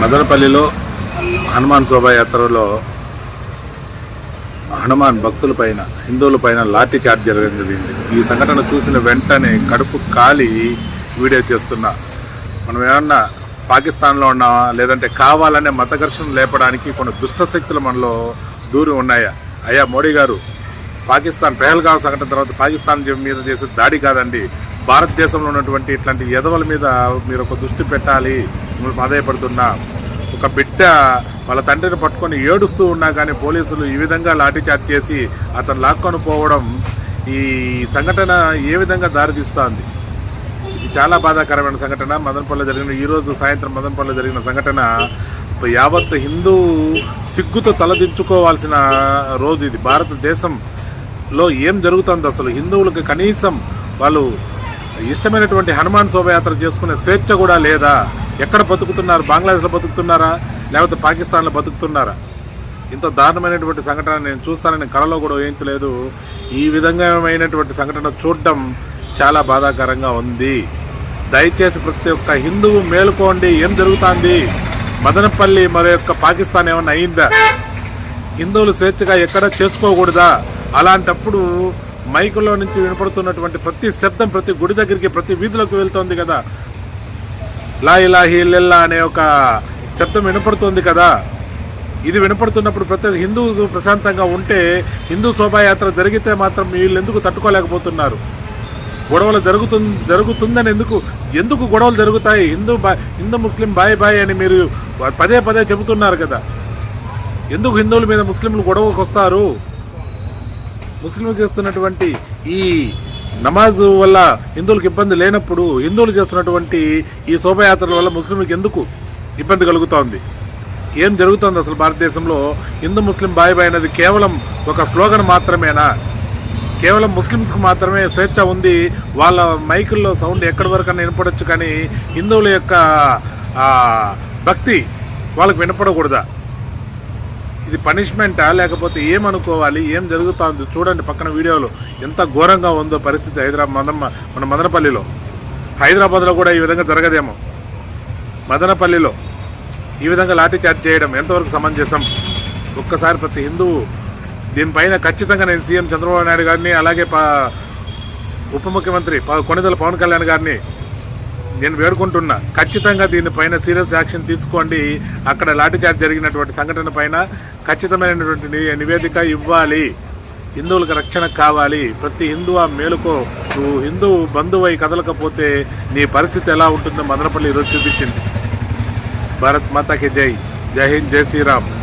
మదనపల్లిలో హనుమాన్ శోభాయాత్రలో హనుమాన్ భక్తుల పైన హిందువుల పైన లాఠీ చార్జ్ జరగడం జరిగింది. ఈ సంఘటన చూసిన వెంటనే కడుపు కాలి వీడియో చేస్తున్నా. మనం ఏమన్నా పాకిస్తాన్లో ఉన్నావా? లేదంటే కావాలనే మత ఘర్షణ లేపడానికి కొన్ని దుష్ట శక్తులు మనలో దూరి ఉన్నాయా? అయ్యా మోడీ గారు పాకిస్తాన్ పెహల్గావ్ సంఘటన తర్వాత పాకిస్తాన్ మీద చేసే దాడి కాదండి. భారతదేశంలో ఉన్నటువంటి ఇట్లాంటి ఎదవల మీద మీరు ఒక దృష్టి పెట్టాలి మిమ్మల్ని ఆదాయపడుతున్నా ఒక బిడ్డ వాళ్ళ తండ్రిని పట్టుకొని ఏడుస్తూ ఉన్నా కానీ పోలీసులు ఈ విధంగా లాఠీచార్జ్ చేసి అతను లాక్కొని పోవడం ఈ సంఘటన ఏ విధంగా దారితీస్తోంది? ఇది చాలా బాధాకరమైన సంఘటన. మదనపల్లిలో జరిగిన ఈరోజు సాయంత్రం మదనపల్లిలో జరిగిన సంఘటన. యావత్ హిందూ సిగ్గుతో తలదించుకోవాల్సిన రోజు ఇది. భారతదేశంలో ఏం జరుగుతుంది అసలు? హిందువులకు కనీసం వాళ్ళు ఇష్టమైనటువంటి హనుమాన్ శోభయాత్ర చేసుకునే స్వేచ్ఛ కూడా లేదా? ఎక్కడ బతుకుతున్నారు? బంగ్లాదేశ్లో బతుకుతున్నారా? లేకపోతే పాకిస్తాన్లో బతుకుతున్నారా? ఇంత దారుణమైనటువంటి సంఘటన నేను చూస్తానని కలలో కూడా ఊహించలేదు. ఈ విధంగామైనటువంటి సంఘటన చూడడం చాలా బాధాకరంగా ఉంది. దయచేసి ప్రతి ఒక్క హిందువు మేలుకోండి. ఏం జరుగుతుంది? మదనపల్లి మరి యొక్క పాకిస్తాన్ ఏమన్నా అయిందా? హిందువులు స్వేచ్ఛగా ఎక్కడ చేసుకోకూడదా? అలాంటప్పుడు మైకులో నుంచి వినపడుతున్నటువంటి ప్రతి శబ్దం ప్రతి గుడి దగ్గరికి ప్రతి వీధిలోకి వెళ్తోంది కదా. లా లాహి లెల్లా అనే ఒక శబ్దం వినపడుతోంది కదా. ఇది వినపడుతున్నప్పుడు ప్రతి హిందూ ప్రశాంతంగా ఉంటే హిందూ శోభాయాత్ర జరిగితే మాత్రం వీళ్ళు ఎందుకు తట్టుకోలేకపోతున్నారు? గొడవలు జరుగుతుంది జరుగుతుందని ఎందుకు ఎందుకు గొడవలు జరుగుతాయి? హిందూ బా హిందూ ముస్లిం బాయ్ బాయ్ అని మీరు పదే పదే చెబుతున్నారు కదా. ఎందుకు హిందువుల మీద ముస్లింలు గొడవకు వస్తారు ముస్లింలు చేస్తున్నటువంటి ఈ నమాజ్ వల్ల హిందువులకు ఇబ్బంది లేనప్పుడు హిందువులు చేస్తున్నటువంటి ఈ శోభయాత్రల వల్ల ముస్లింలకు ఎందుకు ఇబ్బంది కలుగుతోంది? ఏం జరుగుతోంది అసలు భారతదేశంలో? హిందూ ముస్లిం బాయ్ బాయ్ అనేది కేవలం ఒక స్లోగన్ మాత్రమేనా? కేవలం ముస్లిమ్స్కి మాత్రమే స్వేచ్ఛ ఉంది. వాళ్ళ మైకుల్లో సౌండ్ ఎక్కడి వరకు వినపడొచ్చు కానీ హిందువుల యొక్క భక్తి వాళ్ళకి వినపడకూడదా? ఇది పనిష్మెంటా లేకపోతే ఏమనుకోవాలి? ఏం జరుగుతోంది? చూడండి పక్కన వీడియోలో. ఎంత ఘోరంగా ఉందో పరిస్థితి హైదరాబాద్ మదమ్మ మన మదనపల్లిలో. హైదరాబాద్లో కూడా ఈ విధంగా జరగదేమో. మదనపల్లిలో ఈ విధంగా లాఠీ చార్జ్ చేయడం ఎంతవరకు సమంజసం? ఒక్కసారి ప్రతి హిందువు దీనిపైన ఖచ్చితంగా నేను సీఎం చంద్రబాబు నాయుడు గారిని అలాగే పా ఉప ముఖ్యమంత్రి ప- పవన్ కళ్యాణ్ గారిని నేను వేడుకుంటున్నా. ఖచ్చితంగా దీనిపైన సీరియస్ యాక్షన్ తీసుకోండి. అక్కడ లాఠీచార్జ్ జరిగినటువంటి సంఘటన పైన ఖచ్చితమైనటువంటి నివేదిక ఇవ్వాలి. హిందువులకు రక్షణ కావాలి. ప్రతి హిందువు ఆ మేలుకో. నువ్వు హిందువు బంధువై కదలకపోతే నీ పరిస్థితి ఎలా ఉంటుందో మదనపల్లి ఈరోజు చూపించింది. భారత్ మాతాకి జై. జై హింద్ జై శ్రీరామ్.